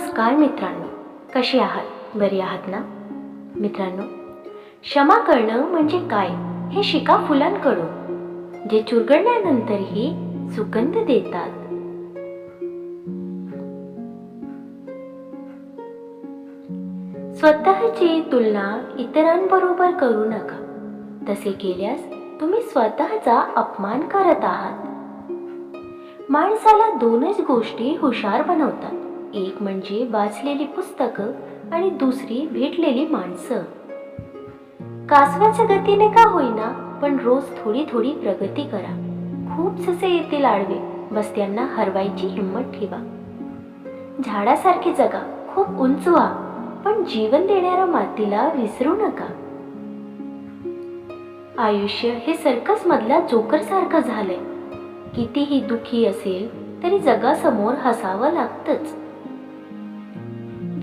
नमस्कार मित्रांनो. कशी आहात? बरी आहात ना? मित्रांनो क्षमा करणं म्हणजे काय हे शिका फुलांकडून जे चुरगळल्यानंतरही सुगंध देतात. स्वतःची तुलना इतरांबरोबर करू नका. तसे केल्यास तुम्ही स्वतःचा अपमान करत आहात. माणसाला दोनच गोष्टी हुशार बनवतात. एक म्हणजे वाचलेली पुस्तकं आणि दुसरी भेटलेली माणसं. कासवाच्या गतीने का होईना पण रोज थोडी थोडी प्रगती करा. खूप जसे येतील आडवे बस त्यांना हरवायची हिंमत ठेवा. झाडासारखे जगा खूप उंच व्हा पण जीवन देणाऱ्या मातीला विसरू नका. आयुष्य हे सर्कस मधल्या जोकर सारखं झालंय. कितीही दुखी असेल तरी जगासमोर हसावं लागतच.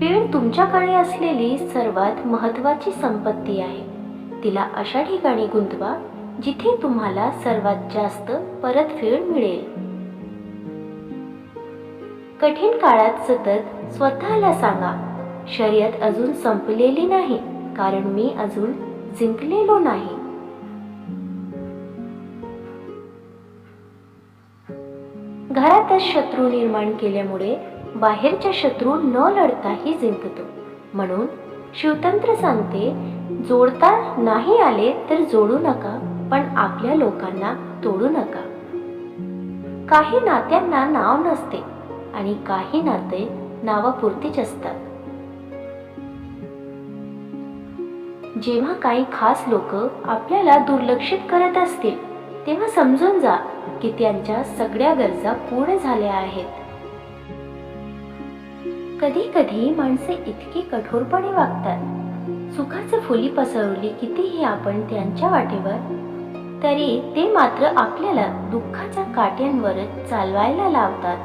वेळ तुमच्याकडे असलेली सर्वात महत्वाची संपत्ती आहे. तिला अशा ठिकाणी गुंतवा जिथे तुम्हाला सर्वात जास्त परतफेड मिळेल. कठीण काळात सतत स्वतःला सांगा शर्यत अजून संपलेली नाही कारण मी अजून जिंकलेलो नाही. घरातच शत्रू निर्माण केल्यामुळे बाहेरच्या शत्रू न लढताही जिंकतो. म्हणून शिवतंत्र सांगते जोडता नाही आले तर जोडू नका पण आपल्या लोकांना तोडू नका. काही नात्यांना नाव नसते आणि काही नाते नावापुरतीच असतात. जेव्हा काही खास लोक आपल्याला दुर्लक्षित करत असतील तेव्हा समजून जा की त्यांच्या सगळ्या गरजा पूर्ण झाल्या आहेत. कधी कधी माणसे इतकी कठोरपणे वागतात. सुखाची फुली पसरवली कितीही आपण त्यांच्या वाटेवर तरी ते मात्र आपल्याला दुःखाच्या काट्यांवरच चालवायला लावतात.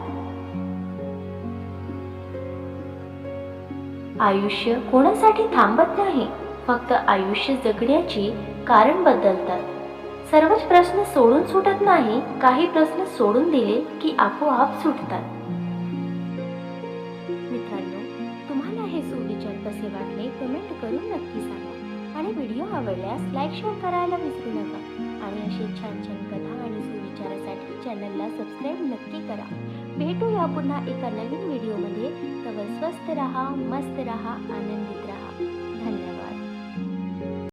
आयुष्य कोणासाठी थांबत नाही फक्त आयुष्य जगण्याची कारण बदलतात. सर्वच प्रश्न सोडून सुटत नाही काही प्रश्न सोडून दिले की आपोआप सुटतात. मित्रांनो तुम्हाला हे सुविचार कसे वाटले कमेंट करून नक्की सांगा. आणि व्हिडिओ आवडल्यास लाईक शेअर करायला विसरू नका. आणि असे छान छान कथा आणि सुविचारासाठी चॅनलला सबस्क्राईब नक्की करा. भेटूया पुन्हा एका नवीन व्हिडिओमध्ये तवर स्वस्त रहा मस्त रहा आनंद